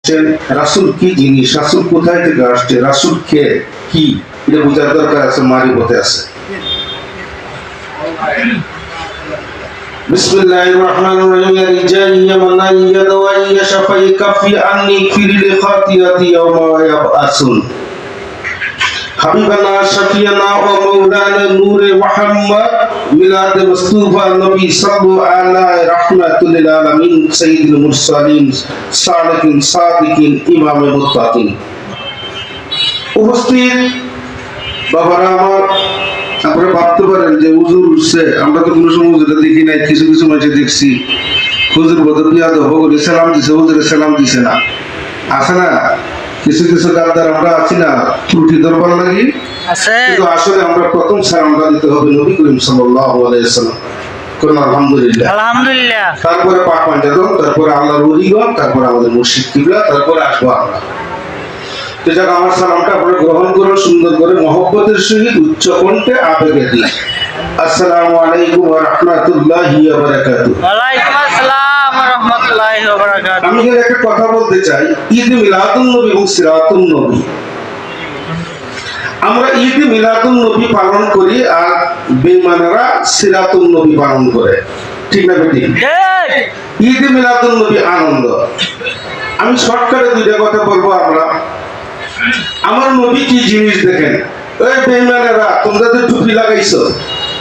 আসছেন রাসুল কি জিনিস রাসুল কোথায় থেকে আসছে রাসুল কে কি এটা বোঝার দরকার আছে মারি পথে আছে بسم الله الرحمن الرحيم يا رجال يا من يدوي يشفى يكفي عني في لخاتيتي يوم يبعثون হাবিবানা ও মৌলানা নূরে মিলাদ মুস্তাফা নবী সাল্লু রাহমাতুল আলামিন মুরসালিন সাদিকিন ইমামে মুত্তাকিন। উপস্থিত বাবারা আমার ভাবতে পারেন যে হুজুর উঠছে আমরা তো কোনো সময় হুজুরে দেখি নাই, কিছু কিছু মাঝে দেখছি। হুজুর বদল পিয়াদ সালাম দিছে, হুজুরে সালাম দিছে না। আছে না? কিছু কিছু গাদ্দার আমরা আছি না ত্রুটি দরবার লাগি কিন্তু আসলে আমরা প্রথম সালামটা দিতে হবে নবী করিম সাল্লাল্লাহু আলাইহি সাল্লাম কোন আলহামদুলিল্লাহ। আলহামদুলিল্লাহ। তারপরে পাক পাঞ্জাতন তারপরে আল্লাহর ওলিগণ তারপরে আমাদের মুর্শিদ কিবলা তারপরে আসব আমরা। তো যাক আমার সালামটা আপনারা গ্রহণ করুন সুন্দর করে মহব্বতের সহিত উচ্চ কণ্ঠে আবেগে দিন। আসসালামু আলাইকুম ওয়া রাহমাতুল্লাহি ওয়া বারাকাতুহু। ওয়ালাইকুম আসসালাম। ওয়া রাহমাতুল্লাহি ওয়া বারাকাতুহু আমি একটা কথা বলতে চাই। ঈদ মিলাদুন নবী এবং সিরাতুন নবী। আমরা ঈদ মিলাদুন নবী পালন করি আর বেঈমানেরা সিরাতুন নবী পালন করে। ঠিক না বেটি ঠিক। ঈদ মিলাদুন নবী আনন্দ। আমি শর্টকাটে দুইটা কথা বলব আমরা। আমার নবী কি জিনিস দেখেন? ওই বেঈমানেরা তোমরা তো টুপি লাগাইছো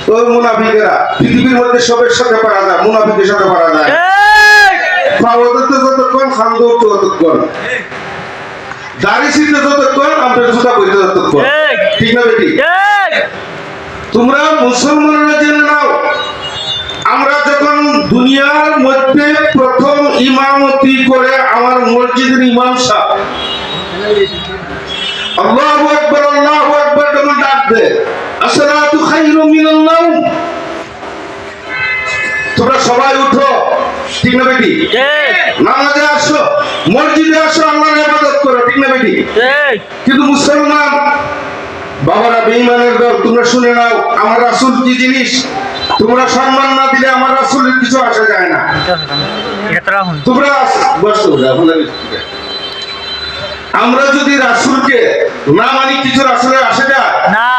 ওই মুনাফিকেরা পৃথিবীর মধ্যে সবের সাথে পারা যায় মুনাফিকের সাথে পারা যায়। ঠিক পাওয়াতে যতক্ষণ খান্দ ততক্ষণ দাড়ি ছিঁড়তে যতক্ষণ আমরা জুতা বইতে ততক্ষণ ঠিক। না বেটি? তোমরা মুসলমানরা জেনে নাও আমরা যখন দুনিয়ার মধ্যে প্রথম ইমামতি করে আমার মসজিদের ইমাম সাহেব আল্লাহু আকবার আল্লাহু আকবার যখন ডাক দে আসসালাতু খায়রুম মিনান নাওম। তোমরা সবাই উঠো। ঠিক না বেটি? নামাজে আসো মসজিদে আসো আল্লাহর ইবাদত করো ঠিক না বেটি? কিন্তু মুসলমান বাবারা বেঈমানের দল তোমরা শুনে নাও আমার রাসূল কি জিনিস? তোমরা সম্মান না দিলে আমার রাসূলের কিছু আসা যায় না। তোমরা বসো আমরা যদি রাসূলকে না মানি কিছু রাসূলের আসে যায়? না।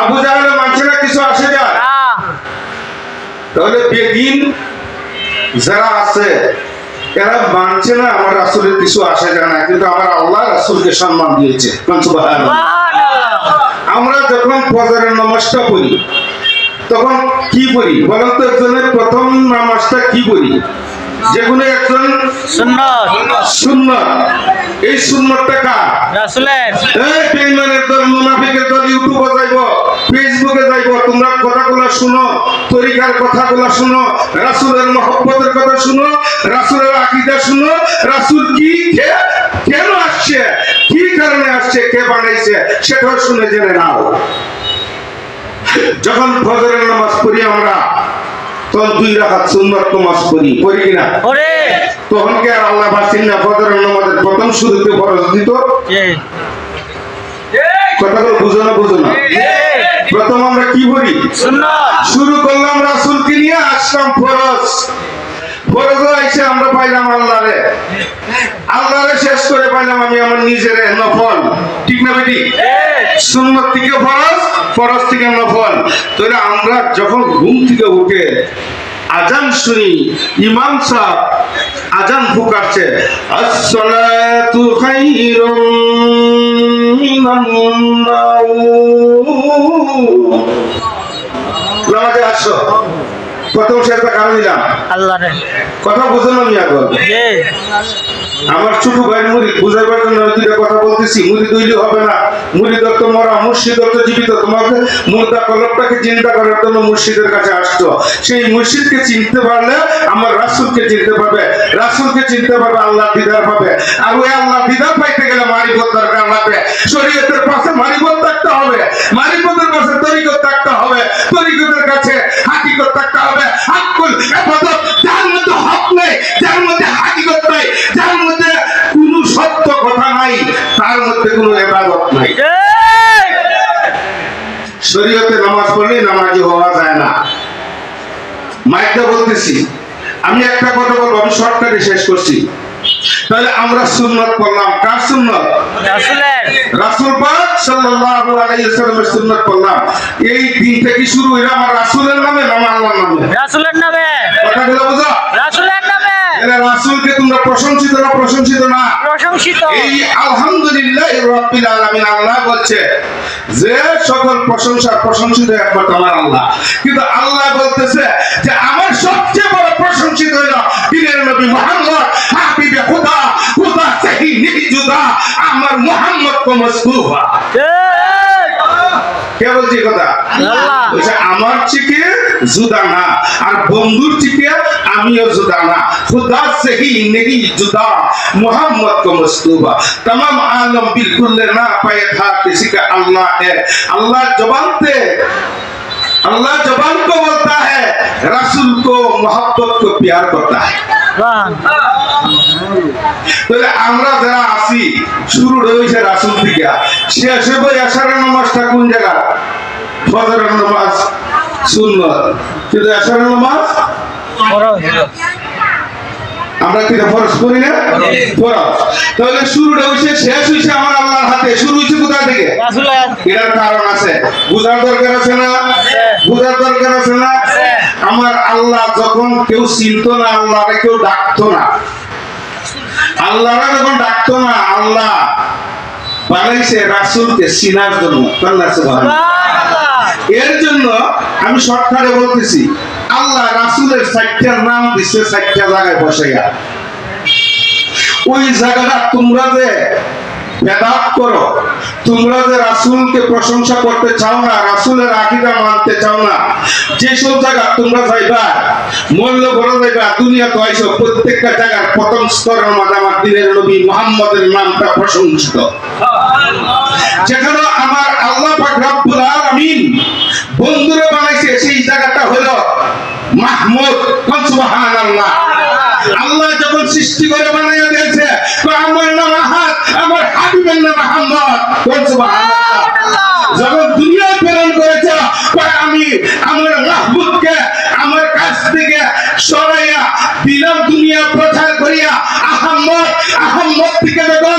আবু জাহেলের মানছে না কিছু আসে না তাহলে বেদিন যারা আছে এরা মানছে না আমার রাসুলের কিছু আসে যায় না কিন্তু আমার আল্লাহ রাসুলকে সম্মান দিয়েছে। আমরা যখন ফজরের নামাজটা পড়ি তখন কি বলি বলতো প্রথম নামাজটা কি একজন? সুন্নাত। সুন্নত। এই সুন্নতটা কার? রাসূলের। এই বেঈমানের দল মুনাফিকের দল ইউটিউবে যাইব ফেসবুকে যাইব তোমরা কথাগুলো শুনো তরিকার কথাগুলো শুনো রাসূলের মহব্বতের কথা শুনো রাসূলের আকীদা শুনো রাসূল কি কেন আসছে কি কারণে আসছে কে বানাইছে সেটাও শুনে জেনে নাও। যখন ফজরের নামাজ পড়ি আমরা তখন দুই রাকাত সুন্নত নামাজ পড়ি পড়ি কিনা? তখন কি আর আল্লাহ বাসিন না ফজরের নামাজের প্রথম শুরুতে ফরজ দিত? কথাগুলো বুঝো না বুঝো না। প্রথম আমরা কি বলি সুন্নাত। শুরু করলাম রাসুলকে নিয়ে আসলাম ফরজ। আমরা পাইলাম শেষ করে পাইলাম আমি আমার নিজের থেকে থেকে আমরা যখন ঘুম থেকে উঠে আজান শুনি, ইমাম সাহেব আজান ফুকাচ্ছে, আসসালাতু আল্লাহরে কথা আমার ছোট ভাই মুড়ি বুঝাইবার জন্য দুইটা কথা বলতেছি মুড়ি হবে না। মুড়ি দত্ত মরা মুর্শিদ দত্ত জীবিত তোমাকে মুর্দা চিন্তা করার জন্য মুর্শিদের কাছে আসতো সেই মুর্শিদকে চিনতে পারলে আমার রাসূলকে চিনতে পারবে। রাসূলকে চিনতে পারবে আল্লাহ দিদার পাবে। আর ওই আল্লাহ দিদার পাইতে গেলে মারিফত দরকার লাগবে। শরীয়তের পাশে মারিফত থাকতে হবে। মারিফতের পাশে তরিকত থাকতে হবে। তরিকতের কাছে হাকিকত থাকতে হবে। ইবাদত যার মধ্যে হক নেই, যার মধ্যে হাকিকত নাই, যার মধ্যে সত্য কথা নাই, তার মধ্যে নাই। শরীয়তে নামাজ পড়লে নামাজি হওয়া যায় না। মাইকটা বলতেছি, আমি একটা কথা বলব, আমি শর্টকাটে শেষ করছি। তাহলে আমরা সুন্নত পড়লাম কার সুন্নত? রাসুলের। রাসূল পাক সাল্লাল্লাহু আলাইহি ওয়াসাল্লামের সুন্নাত পড়লাম এই দিনটা কি শুরু হইল আমার রাসূলের নামে না আমার আল্লাহর নামে? রাসুলের নামে। কথাগুলো বুঝো? রাসুলের নামে। এরা রাসূলকে তোমরা প্রশংসিত না প্রশংসিত না? প্রশংসিত। এই আলহামদুলিল্লাহ রাব্বিল আলামিন আল্লাহ বলছে যে সকল প্রশংসা প্রশংসিত আল্লাহ। কিন্তু আল্লাহ বলতেছে যে আমার সবচেয়ে বড় প্রশংসিত হলো দিনের নবী মুহাম্মদ হাবিবে খুদা খুদা সহি নিজুদা আমার মুহাম্মদ কো মসকুফা কে বলছে এই কথা আল্লাহ। বলছে আমার চিকে জুদা না আর বন্ধুর চিকে আমিও জুদা না खुदा से ही नहीं जुदा मोहम्मद को मस्तूबा तमाम आलम बिल्कुल ना पाए था किसी का अल्लाह है अल्लाह जबान पे अल्लाह जबान को बोलता है रसूल को मोहब्बत को प्यार करता है তাহলে আমরা যারা আছি শুরু রয়েছে রাসুল থেকে শেষ হবে এশারের নামাজটা কোন জায়গা ফজরের নামাজ সুন্নত। কিন্তু এশারের নামাজ? আমরা কি ফরজ করি না? ফরজ। তাহলে শুরুটা হয়েছে শেষ আমার আল্লাহর হাতে। শুরু হয়েছে কোথা থেকে? এটার কারণ আছে। বুঝার দরকার আছে না? বুঝার দরকার আছে না? আমার আল্লাহ যখন কেউ চিনত না আল্লাহরে কেউ ডাকতো না আল্লাহরা যখন ডাকতো না আল্লাহ। বানাইছে রাসুলকে সিনার জন্য এর জন্য আমি সরকারে বলতেছি আল্লাহ রাসূলের চারটার নাম দিচ্ছে চারটা জায়গায় বসে বসাইয়া ওই জায়গাটা তোমরা যে বেদাত করো তোমরা যে রাসুলকে প্রশংসা করতে চাও না, রাসুলের আকীদা মানতে চাও না, যেসব জায়গা তোমরা যাইবা মূল্য বড় যাইবা দুনিয়া তো আইসো, প্রত্যেকটা জায়গার প্রথম স্তরের মধ্যে আমার দিনের নবী মুহাম্মদের নামটা প্রশংসিত। যেখানে আমার আল্লাহ পাক রব্বুল আলামিন বন্ধুরে বানাইছে, সেই জায়গাটা হলো মাহমুদ। আল্লাহ যখন সৃষ্টি করে বানাইয়া দিয়েছে। আমার নাম আহাদ, আমার হাবিবের নাম আহম্মদ যখন দুনিয়ায় প্রেরণ করেছে আমি আমার মাহবুবকে, আমার কাছ থেকে সরাইয়া দিলাম দুনিয়া প্রচার করিয়া। আহম্মদ আহম্মদ থেকে যখন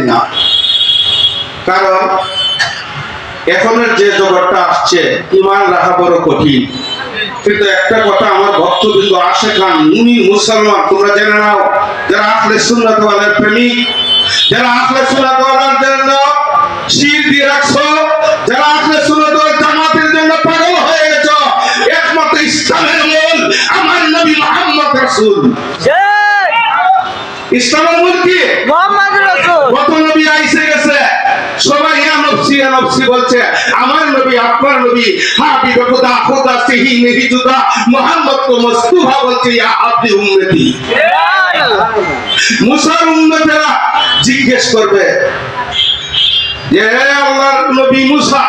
রাজি না। কারণ এখনের যে জগৎটা আসছে, ইমান রাখা বড় কঠিন। কিন্তু একটা কথা আমার ভক্তবৃন্দ আশে খান মুনি মুসলমান, তোমরা জেনে নাও, যারা আখলে সুন্নাত ওয়ালার প্রেমিক, যারা আখলে সুন্নাত ওয়ালার জন্য শির দিয়ে রাখছো, যারা আখলে সুন্নাত জামাতের জন্য পাগল হয়ে গেছো, একমাত্র ইসলামের মূল আমার নবী মুহাম্মদ রাসূল ইসলামের মূল কি মোহাম্মদ রসুল কত নবী আইসে গেছে সবাই ইয়া নফসি ইয়া নফসি বলছে, আমার নবী, আপনার নবী, হাবিব খুদা খুদা সিহি নেহি জুদা, মোহাম্মদ তো মুস্তাফা বলছে, ইয়া আব্দি উম্মতি। মুসার উম্মতেরা জিজ্ঞেস করবে যে আল্লাহর নবী মুসা,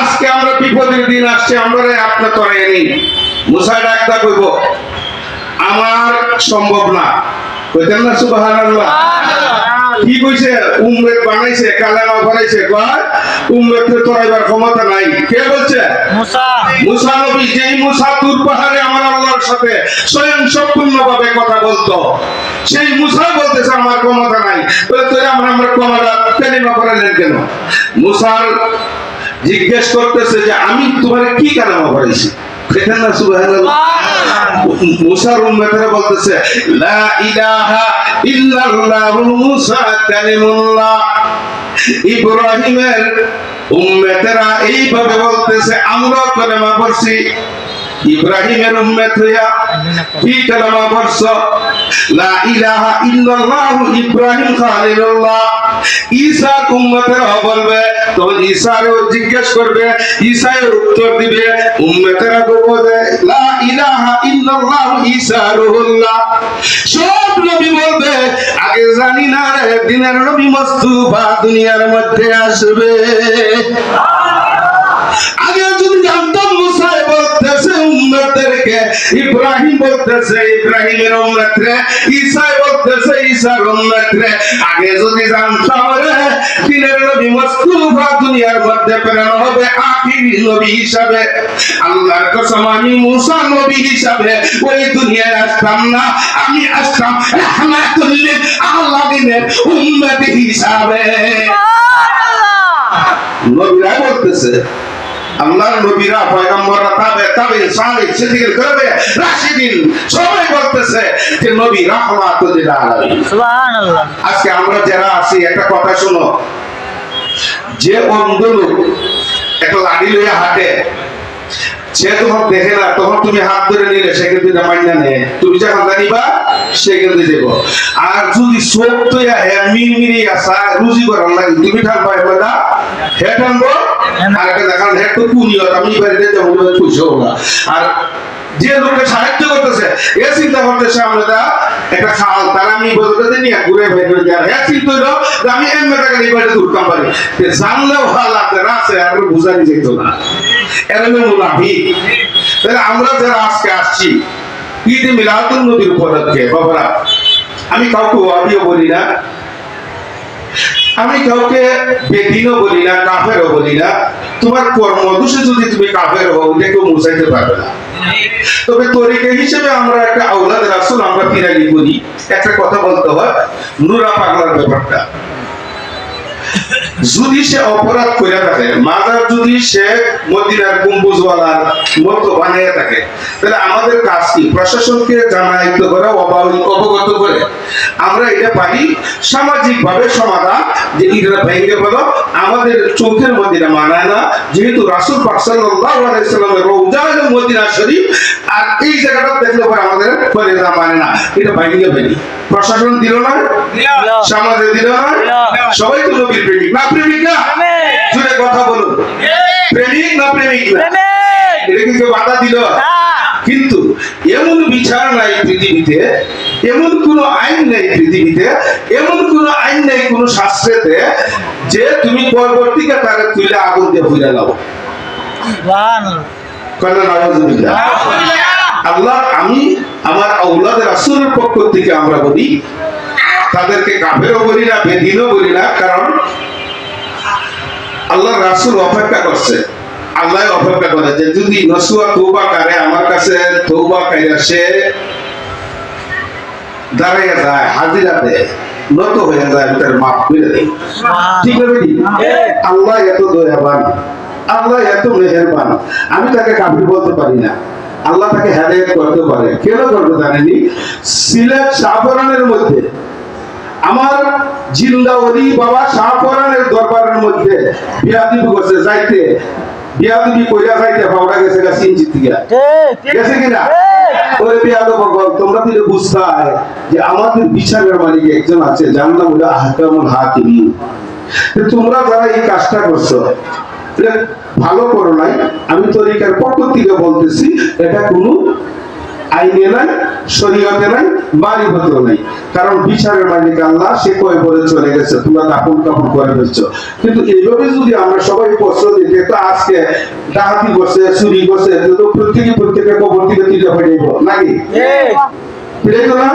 আজকে আমরা বিপদের দিন আসছে, আমরা আপনার তরে নিন মুসা ডাকটা কইব, আমার সম্ভব না। কইতেন না সুবহানাল্লাহ। কি কইছে? উম্মত বানাইছে কালেমা বানাইছে কয় উম্মতকে তোরাইবার ক্ষমতা নাই। কে বলছে? মুসা। মুসা নবী যেই মুসা তুর পাহাড়ে আমার আল্লাহর সাথে স্বয়ং সম্পূর্ণভাবে কথা বলতো সেই মুসা বলতেছে আমার ক্ষমতা নাই। বলে তুই আমরা আমার ক্ষমতা কালিমা করালেন কেন? মুসার জিজ্ঞেস করতেছে যে আমি তোমার কি কালেমা করাইছি মুসার বলতেছে লা ইলাহা মুসা ইব্রাহিমের উম্মতেরা এইভাবে বলতেছে আমরা কলেমা পড়ছি। ইব্রাহিমের হইয়া কি কালামা পড়ছ লা ইলাহা ইল্লাল্লাহ ইব্রাহিম খলিলুল্লাহ। ঈসা উম্মতের বলবে তখন ঈসারও জিজ্ঞেস করবে উত্তর দিবে উম্মতেরা বলবে লা ইলাহা ইল্লাল্লাহ ঈসা রুহুল্লাহ সব নবী বলবে আগে জানি না রে দিনের নবী মস্তুফা দুনিয়ার মধ্যে আসবে। আগে যদি জানতাম বলতেছে উম্মতদেরকে ইব্রাহিম বলতেছে ইব্রাহিমের উম্মত রে ঈসাই বলতেছে ঈসার উম্মত রে আগে যদি জানতাম রে দিনের নবী মুস্তাফা দুনিয়ার মধ্যে প্রেরণ হবে আখিরি নবী হিসাবে। আল্লাহর কসম আমি মুসা নবী হিসাবে ওই দুনিয়ায় আসতাম না। আমি আসতাম রাহমাতুল্লিল আলামিনের উম্মত হিসাবে। নবীরা বলতেছে আল্লাহর নবীরা পয়গম্বররা তাবে তাবে সালিক সিদ্দিক করবে। রাশিদিন সবাই বলতেছে যে নবী রাহমাতুল আলামিন। সুবহানাল্লাহ। আজকে আমরা যারা আছি একটা কথা শুনো। যে অন্ধ লোক একটা লাঠি লইয়া হাঁটে সে তখন দেখে না, তখন তুমি হাত ধরে নিলে, সে কিন্তু তুমি যখন জানিবা সে কিন্তু দেব। আর যদি রুজি করার লাগে, তুমি আর একটা দেখান, হে কুনিয়ত আমি না। সাহায্য করতেছে চিন্তা করতেছে একটা খাল তার আমি বলতে ঘুরে হ্যাঁ চিন্তা আমি এমনি নিয়ে পারি। জানলেও ভালো না আছে আর বুঝানি যেত না। আমরা আমি কাউকে বলি না। আমি কাউকে বেদিনও বলি না, কাফেরও বলি না। তোমার কর্মদোষে যদি তুমি কাফের হও এটা কেউ মুছাইতে পারবে না। তবে তরিকা হিসেবে আমরা একটা আউলাদ রাসুল আমরা পিরালি করি। একটা কথা বলতে হয়, নুরা পাগলার ব্যাপারটা। যদি সে অপরাধ করে থাকে মাজার যদি সে মদিনার গম্বুজওয়ালার মতো বানিয়ে থাকে তাহলে আমাদের কাজ কি? প্রশাসনকে জানাইতে করে অবগত করে আমরা এটা পারি। সামাজিক ভাবে সমাধান যে এটা ভেঙে বলো আমাদের চোখের এটা মানায় না। যেহেতু রাসুল পাক সাল্লাল্লাহু আলাইহি সাল্লামের মদিনা শরীফ আর এই জায়গাটা দেখলে পরে আমাদের কলেজা মানে না এটা ভেঙে ফেলি। প্রশাসন দিল না? সমাজে দিল না। সবাই তো নবীর প্রেমিক না প্রেমিক? কথা বলুন। প্রেমিক। না প্রেমিক? না এটা কিন্তু বাধা দিল? কিন্তু এমন বিচার নাই পৃথিবীতে এমন কোন আইন নেই পৃথিবীতে এমন কোন আইন নেই কোন শাস্ত্রেতে যে তুমি পরবর্তীকে তাকে তুলে আগুন দিয়ে ভুলে নাও। আল্লাহ আমি আমার আউলাদ রাসূলের পক্ষ থেকে আমরা বলি তাদেরকে কাফেরও বলি না বেদিনও বলি না কারণ আল্লাহ রাসূল অপেক্ষা করছে। আল্লাহ অপেক্ষা করে যে যদি নসুয়া তৌবা করে আমার কাছে তৌবা করে সে দাঁড়াইয়া যায় হাজিরা দেয় নত হয়ে যায় তার মাফ করে আছে আল্লাহ এত দয়াবান আল্লাহ এত মেহেরবান। আমি তাকে কাফির বলতে পারি না। আল্লাহ তাকে হেদায়ত করতে পারে। কেন করবে জানেনি? সিলেট শাহপরানের মধ্যে আমার জিন্দা অলি বাবা শাহপরানের দরবারের মধ্যে বিয়াদিবি করছে যাইতে। বিয়াদিবি কইরা যাইতে বাবা গেছে গা গিয়া গেছে কিনা ওরে পেয়াদো ভগবান তোমরা তো এটা যে আমাদের বিচারের মালিক একজন আছে যার নাম হলো আহকামুল হাকিমিন। তোমরা যারা এই কাজটা করছ ভালো করো নাই আমি তরিকার পক্ষ থেকে বলতেছি এটা কোনো আইনে নাই শরীয়তে নাই বাড়ি মারিফতেও নাই। কারণ বিচারের মালিক আল্লাহ সে কয়ে বলে চলে গেছে তোমরা দাপন কাপড় করে ফেলছো। কিন্তু এইভাবে যদি আমরা সবাই প্রশ্ন যে তো আজকে ডাকাতি করছে চুরি করছে তো প্রত্যেকে প্রত্যেকের কবর থেকে তুলে হয়ে যাব নাকি? ঠিক। ঠিক না?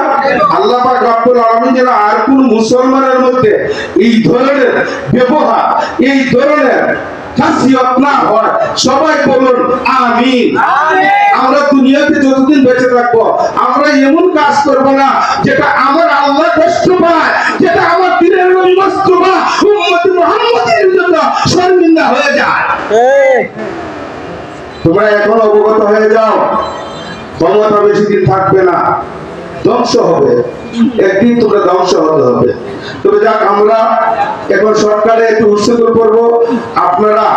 আল্লাহ পাক রব্বুল আলামিন যেন আর কোন মুসলমানের মধ্যে এই ধরনের ব্যবহার এই ধরনের খাসিয়ত না হয় সবাই বলুন আমিন। আমিন। আমরা দুনিয়াতে থাকব। আমরা এমন কাজ করব না যেটা আমার আল্লাহ কষ্ট পায় যেটা আমার দিনের নবী কষ্ট পায় উম্মতি মুহাম্মাদের জন্য শর্মিন্দা হয়ে যায়। তোমরা এখন অবগত হয়ে যাও ক্ষমতা বেশি দিন থাকবে না ধ্বংস হবে। একদিন তোমরা ধ্বংস হতে হবে। তবে যাক আমরা এখন সরকারে একটু উৎসর্গ করব। আপনারা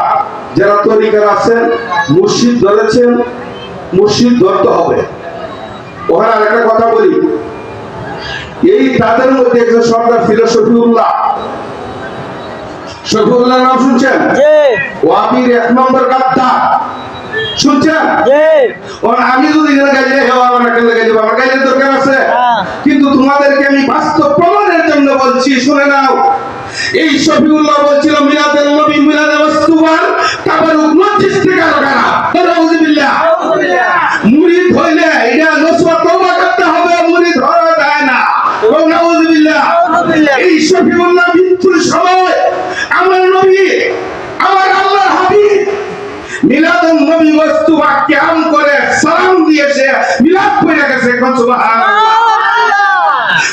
যারা তরিকার আছেন মুর্শিদ ধরেছেন মুর্শিদ ধরতে হবে। ওখানে আরেকটা কথা বলি। এই তাদের মধ্যে একজন সর্দার ছিল শফিউল্লাহ। শফিউল্লাহ নাম শুনছেন? জি। ওয়াবির এক নম্বর গাদ্দা শুনছেন? ওর আমি যদি এখানে গাইলে আমার এখানে গাইলে আমার গাইলে দরকার আছে? হ্যাঁ। কিন্তু তোমাদেরকে আমি বাস্তব প্রমাণের জন্য বলছি শুনে নাও। এই শফিউল্লাহ বলছিল মিলাদের কিয়াম করে সালাম দিয়েছে মিলাদ করে গেছে এখন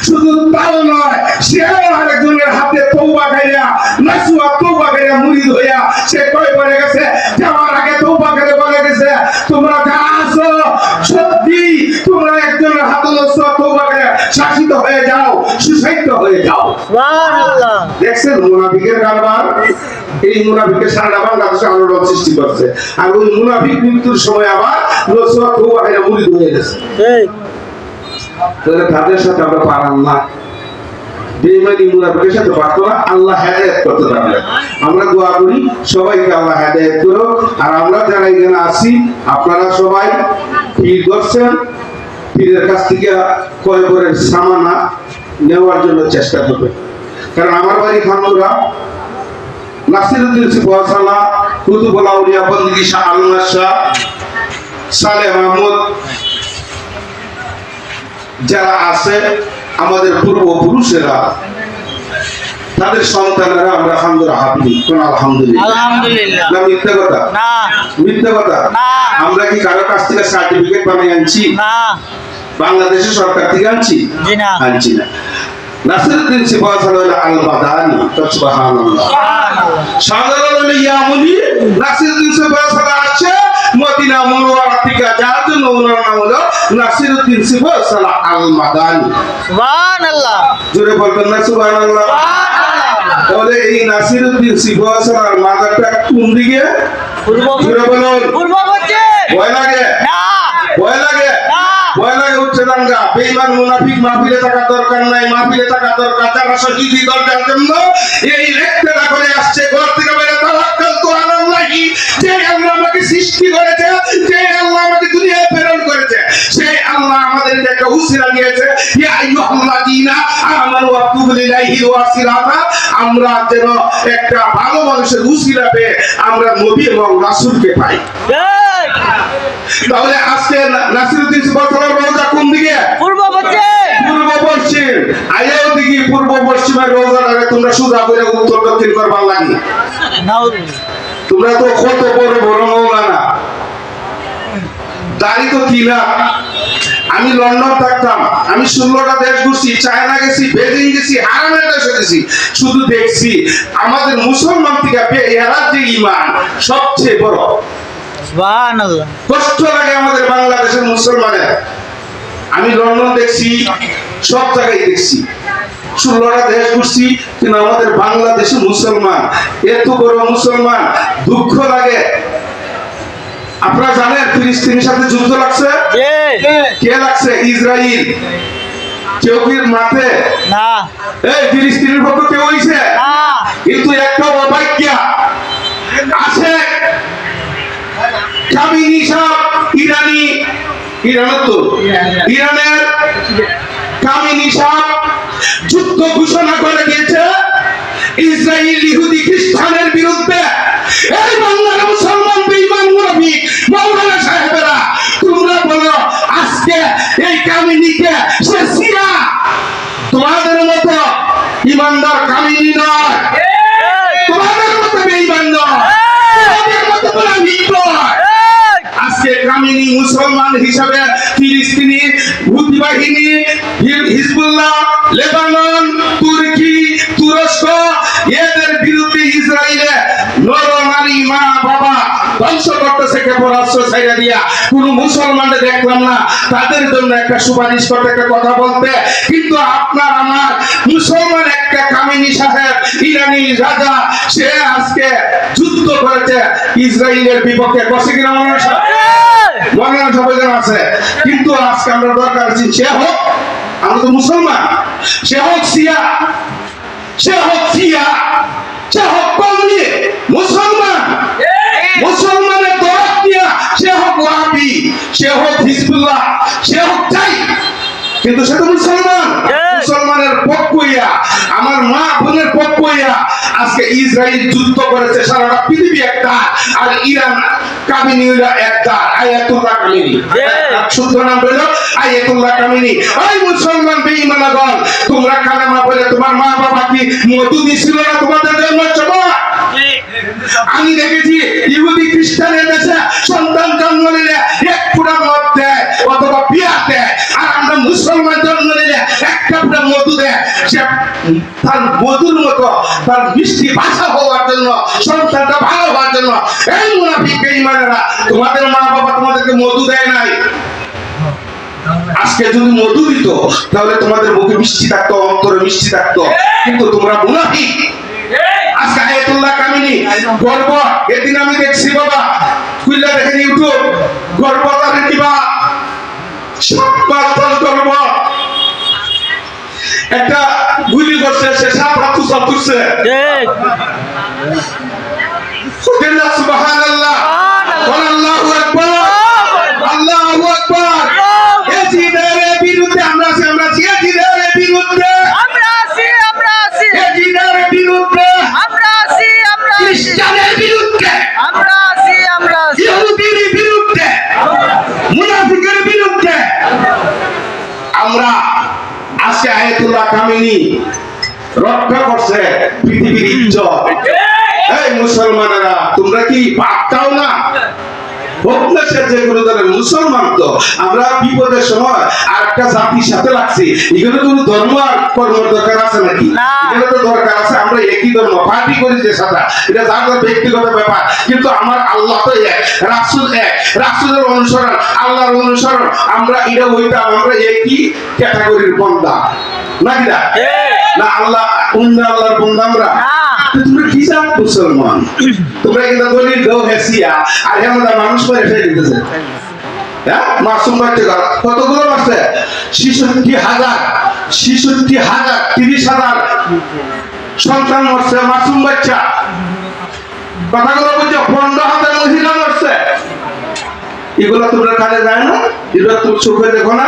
শুধু তাও নয় সেও আরেকজনের হাতে তৌবা খাইয়া নাসুয়া তৌবা খাইয়া মুড়ি ধইয়া সে হয়ে যাও। দেখছেন মুনাফিকের কারবার? এই মুনাফিকের সারা বাংলাদেশে আলোড়ন সৃষ্টি করছে। আর ওই মুনাফিক মৃত্যুর সময় আবার তৌবা খাইয়া মুরিদ হয়ে গেছে। তাহলে তাদের সাথে আমরা পারাম না। বেইমানি মুনাফিকের সাথে পারতো না আল্লাহ হেদায়েত করতে পারবে। আমরা দোয়া করি সবাইকে আল্লাহ হেদায়েত করো আর আমরা যারা এখানে আছি আপনারা সবাই পীর করছেন। পীরের কাছ থেকে কয় করে সামানা নেওয়ার জন্য চেষ্টা করবে। কারণ আমার বাড়ি খানুরা নাসিরুদ্দিন সিফাসাল্লাহ কুতুবুল আউলিয়া বন্দী শাহ শাহ সালেহ মাহমুদ যারা আছে আমাদের পূর্বপুরুষেরা তাদের সন্তানেরা আমরা হামদুরা হাবিনি কোন আলহামদুলিল্লাহ। আলহামদুলিল্লাহ। না মিথ্যা কথা। না। মিথ্যা কথা? না। আমরা কি কারও কাছ থেকে সার্টিফিকেট বানিয়ে আনছি? না। বাংলাদেশের সরকার থেকে আনছি। আনছি না। নাসিরুদ্দিন সিফাসাল্লাহ আল বাদানি সুবহানাল্লাহ। সুবহানাল্লাহ। সাধারণ ইয়ামুনি নাসিরুদ্দিন সিফাসাল্লাহ আছে মদিনা মুনওয়ারা থেকে যার জন্য ওনার নাম হলো নাসিরুদ্দিন সিফাসাল্লাহ আল মাদানি সুবহানাল্লাহ। জোরে বলবেন না সুবহানাল্লাহ? সুবহানাল্লাহ। তাহলে এই নাসিরুদ্দিন মাদারটা কোন দিকে? পূর্ব জোরে বলুন। পূর্ব পশ্চিম ভয় লাগে? না। ভয় লাগে? লাগে উঠছে দাঙ্গা। বেঈমান মুনাফিক, মাহফিলে থাকার দরকার নাই, মাহফিলে থাকার দরকার যারা শহীদি দরকার জন্য? এই লেখতেরা করে আসছে, ঘর থেকে বেরে তাওয়াক্কাল তো আলাল্লাহি যে আল্লাহ আমাকে সৃষ্টি করেছে, যে আল্লাহ আমাকে দুনিয়ায় প্রেরণ করেছে সেই আল্লাহ আমাদেরকে একটা উসিলা দিয়েছে, ইয়া আইয়ুহাল্লাযীনা আমানু ওয়াতুবু লিল্লাহি ওয়াসিলাতা আমরা যেন একটা ভালো মানুষের উসিলা পেয়ে আমরা নবী এবং রাসূলকে পাই। তাহলে আজকে নাসিরুদ্দিন রোজা কোন দিকে? পূর্ব পূর্ব পশ্চিম। আইয়াও দিকে পূর্ব পশ্চিমের রোজাটাকে তোমরা সোজা করে উত্তর দক্ষিণ করবার লাগে তোমরা তো কত বড় বড় মৌলানা। দাড়ি তো কি না আমি লন্ডন থাকতাম আমি ষোলোটা দেশ ঘুরছি চায়না গেছি বেজিং গেছি হারামের দেশে গেছি। শুধু দেখছি আমাদের মুসলমান থেকে বে- এরা যে ইমান সবচেয়ে বড়। কষ্ট লাগে আমাদের বাংলাদেশের মুসলমানের। আমি লন্ডন দেখছি সব জায়গায় দেখছি। ষোলোটা দেশ ঘুরছি কিন্তু আমাদের বাংলাদেশে মুসলমান। এত বড় মুসলমান দুঃখ লাগে। আপনারা জানেন ফিলিস্তিনের সাথে যুদ্ধ লাগছে? কে? লাগছে? ইসরায়েল কি মাঠে? না। এই ফিলিস্তিনের পক্ষ কেউ হইছে? কিন্তু একটা অবাক্যা আছে। কামিনী সাহ ইরানি। ইরানের তো? ইরানের কামিনী সাহ যুদ্ধ ঘোষণা করে দিয়েছে। ইসরায়েল ইহুদি খ্রিস্টানের বিরুদ্ধে কামিনীকে সে সিরা। তোমাদের মতো ইমানদার কামিনী নয়। তোমাদের মতো বেঈমান নয়। তোমাদের মতো নয়। আজকে কামিনী মুসলমান হিসাবে ফিলিস্তিনি হুতি বাহিনী হিজবুল্লাহ লেবানন তুর্কি তুরস্ক এদের বিরুদ্ধে ইসরায়েলে নর নারী মা বাবা কিন্তু আজকে ইসরায়েলের বিপক্ষে। আছে। কিন্তু আজকে আমরা দরকার আছি, সে হোক তো মুসলমান। সে হোক সিয়া সে হোক সিয়া সে হোক মুসলমান। মুসলমানের দরদ দিয়া সে হোক ওয়াহাবি সে হোক হিজবুল্লাহ সে হোক যাই কিন্তু সে তো মুসলমান. মুসলমানের পক্ষ হইয়া আমার মা বোনের পক্ষ হইয়া আজকে ইসরায়েল যুদ্ধ করেছে সারা পৃথিবী একটা আর ইরান কামিনীরা একটা আয়াতুল্লাহ কামিনী. শুদ্ধ নাম বলল আয়াতুল্লাহ কামিনী ওই মুসলমান বেঈমানগণ তোমরা কালেমা বলে তোমার মা বাবা কি মধু দিছিল না তোমাদের জন্য? সময় আমি দেখেছি ইহুদি খ্রিস্টানের দেশে সন্তান জন্ম নিলে এক ফুটা মদ দেয় অথবা বিয়া দেয়। আর আমরা মুসলমান জন্ম নিলে একটা ফুটা মধু দেয়। সে তার মধুর মতো, তার মিষ্টি ভাষা হওয়ার জন্য, সন্তানটা ভালো হওয়ার জন্য। এই মুনাফিক, বেঈমানেরা, তোমাদের মা বাবা তোমাদেরকে মধু দেয় নাই। আজকে যদি মধু দিত, তাহলে তোমাদের মুখে মিষ্টি থাকতো, অন্তরে মিষ্টি থাকতো। কিন্তু তোমরা মুনাফিক। আজকে আয়াতুল্লাহ কামিনী গর্ব এদিন আমি দেখছি বাবা খুললা দেখেন ইউটিউব। গর্ব তার কিবা গর্ব একটা গুলি করছে সে সাপ হাত সাপ তুলছে সুবহানাল্লাহ। খ্রিস্টানের বিরুদ্ধে। আমরা আছি আমরা ইহুদির বিরুদ্ধে। মুনাফিকের বিরুদ্ধে। আমরা আজকে আয়াতুল্লাহ কামিনী। রক্ষা করছে পৃথিবীর ইজ্জত। এই মুসলমানেরা তোমরা কি ভাবতাও না? হোক না সে যে কোনো ধরনের মুসলমান তো আমরা বিপদের সময় আরেকটা জাতির সাথে লাগছি। এখানে কোনো ধর্ম আর কর্মের দরকার আছে নাকি? এখানে তো দরকার আছে আমরা একই ধর্ম পার্টি করি যে সাথে। এটা যার যার ব্যক্তিগত ব্যাপার। কিন্তু আমার আল্লাহ তো এক রাসুল এক। রাসুলের অনুসরণ আল্লাহর অনুসরণ আমরা এটা হইতাম আমরা একই ক্যাটাগরির বন্দা। নাকি না? না আল্লাহ অন্য আল্লাহর বন্দা আমরা? তোমরা কি মুসলমান? তোমরা কিন্তু দলিল দাও হেসিয়া আর হেমদা মানুষ করে ফেলে দিতেছে। হ্যাঁ? মাসুম বাচ্চা কতগুলো আছে ছিষট্টি হাজার ছিষট্টি হাজার তিরিশ হাজার সন্তান মরছে মাসুম বাচ্চা। কথাগুলো বলছে পনেরো হাজার মহিলা মরছে। এগুলো তোমরা কাজে যায় না? এগুলো তুমি চোখে দেখো না?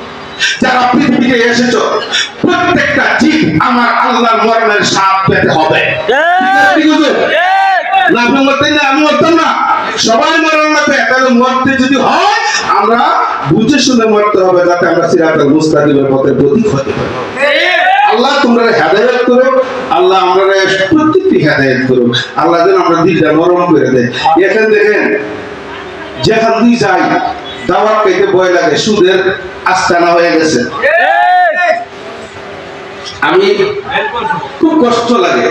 যারা পৃথিবীতে এসেছ প্রত্যেকটা জীব আমার আল্লাহর মরণের সাপ পেতে হবে। ঠিক আছে? না আপনি মরতেন না আমি মরতাম না? সবাই মরণ লাগবে তাহলে মরতে যদি হয় আমরা বুঝে শুনে মরতে হবে যাতে আমরা সিরাতাল মুস্তাকিমের পথে প্রতীক হতে পারি। আল্লাহ তোমরা হেদায়ত করো আল্লাহ আমরা প্রত্যেকটি হেদায়ত করো আল্লাহ যেন আমরা দিলটা করে দেয়। এখানে দেখেন যেখান দিয়ে যাই দাওয়াত খাইতে ভয় লাগে, সুদের আস্তানা হয়ে গেছে। আমি খুব কষ্ট লাগে।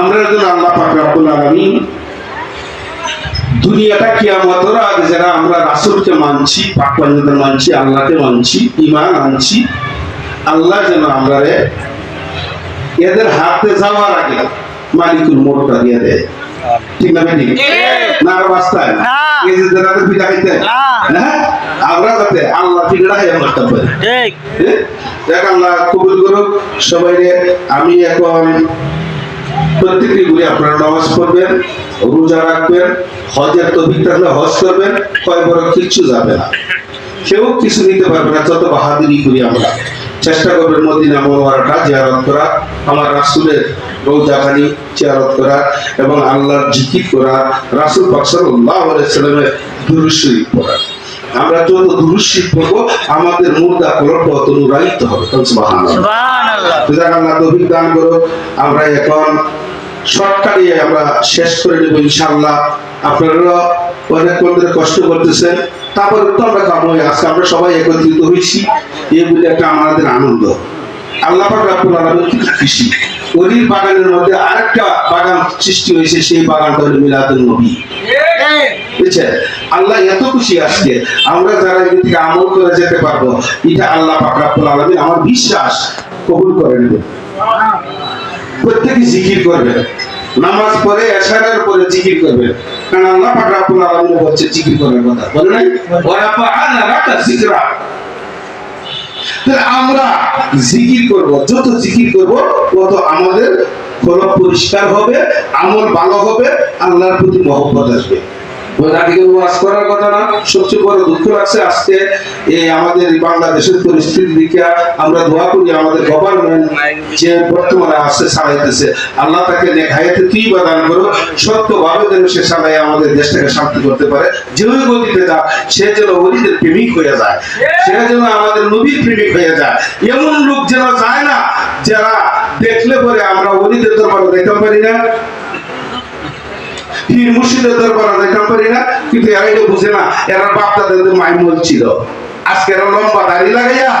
আমরা একজন আল্লাহ পাক রব্বুল দুনিয়াটা আগে যারা আমরা মানছি, পাক মানছি, আল্লাহকে মানছি আনছি, আল্লাহ যেন আমরা এদের হাতে যাওয়ার আগে মালিকুল মোটটা দিয়ে দেয়। ঠিক না ঠিক। না আর বাস্তায় না। না। এই যে যারা পিঠা খাইতে? না। হ্যাঁ আমরা যাতে আল্লাহ পিঠা খাইয়া মারতে পারি ঠিক দেখ আল্লাহ কবুল করুক। সবাই আমি এখন প্রত্যেকটি ঘুরে আপনারা নামাজ পড়বেন রোজা রাখবেন হজের তো থাকলে হজ করবেন কয় বড় কিচ্ছু যাবে না। কেউ কিছু নিতে পারবে না যত বাহাদুরি করি আমরা। চেষ্টা করবেন মদিনা মনোয়ারাটা জিয়ারত করা। আমার রাসুলের রৌজাখানি জিয়ারত করা এবং আল্লাহর জিকির করা রাসুল দুরুশরীফ পড়া। আমরা যত দুরুশরীফ পড়ব আমাদের কলপ তত নুরায়িত হবে। আল্লাহ তৌফিক দান করো আমরা এখন শর্টকাটে আমরা শেষ করে নেব ইনশাআল্লাহ। আপনারা অনেক ধরে কষ্ট করতেছেন তারপরে তো আমরা কাম হয়ে আজকে আমরা সবাই একত্রিত হয়েছি। এই এগুলি একটা আমাদের আনন্দ। আল্লাহ পাক রাব্বুল আলামিন খুশি। ওলির বাগানের মধ্যে আরেকটা বাগান সৃষ্টি হয়েছে, সেই বাগানটা হলো মিলাদুন নবী। আল্লাহ এত খুশি আজকে। আমরা যারা থেকে আমল করে যেতে পারব, এটা আল্লাহ আমার বিশ্বাস কবুল করে নেবে প্রত্যেকে জিকির করবে। নামাজ পড়ে, এশারের পরে জিকির করবে। কারণ আল্লাহ পাক রাব্বুল আলামিন বলছে, জিকির করার কথা। বলে নাই? ফাআলা রাকা যিকরা তাহলে আমরা জিকির করব। যত জিকির করব, তত আমাদের কলব পরিষ্কার হবে, আমল ভালো হবে, আল্লাহর প্রতি মহব্বত আসবে। শান্তি করতে পারে। যে ওই গতিতে যা, সে যেন অলিদের প্রেমিক হয়ে যায়, সে যেন আমাদের নবীর প্রেমিক হয়ে যায়। এমন লোক যেন যায় না, যারা দেখলে পরে আমরা অলিদের দরবারে দেখতে পারি না পীর মুর্শিদের দরবার দেখাতে পারি না, কিন্তু এরা এটা বুঝে না। এরা বাপ দাদাদের মাইমল ছিল। আজকে এরা লম্বা দাড়ি লাগাইয়া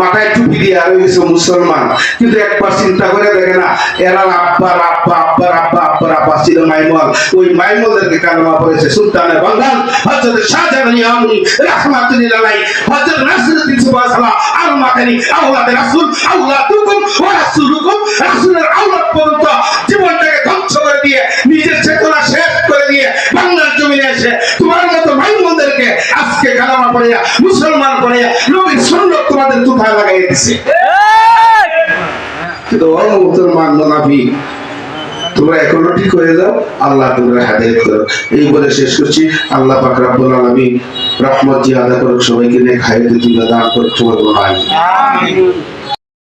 মাথায় টুপি দিয়ে আর হয়ে মুসলমান। কিন্তু একবার চিন্তা করে দেখে না, এরা আব্বার আব্বা আব্বার আব্বা আব্বার আব্বা ছিল মাইমল। ওই মাইমলদেরকে কালমা পড়েছে সুলতানের বাঙ্গাল হযরত শাহজাহান ইয়ামনি রাহমাতুল্লাহ আলাইহি, হযরত নাসিরউদ্দিন সুবহানাল্লাহ আল মাকানি আওলাদে রাসূল, আওলাদুকুম ওয়া রাসূলুকুম, রাসূলের আওলাদ পর্যন্ত জীবনটাকে ধ্বংস করে দিয়ে নিজের এসে তোমার মতো আজকে কালামা মুসলমান নবীর সুন্নত তোমাদের তুথায় লাগাই দিছে। কিন্তু ও মুসলমান মুনাফিক তোমরা এখনও ঠিক হয়ে যাও আল্লাহ তোমরা হেদায়েত করো এই বলে শেষ করছি। আল্লাহ পাক রব্বুল আলামিন রহমত জিয়াদা করুক সবাইকে নিয়ে খাইতে দিন দান করুক। আমিন।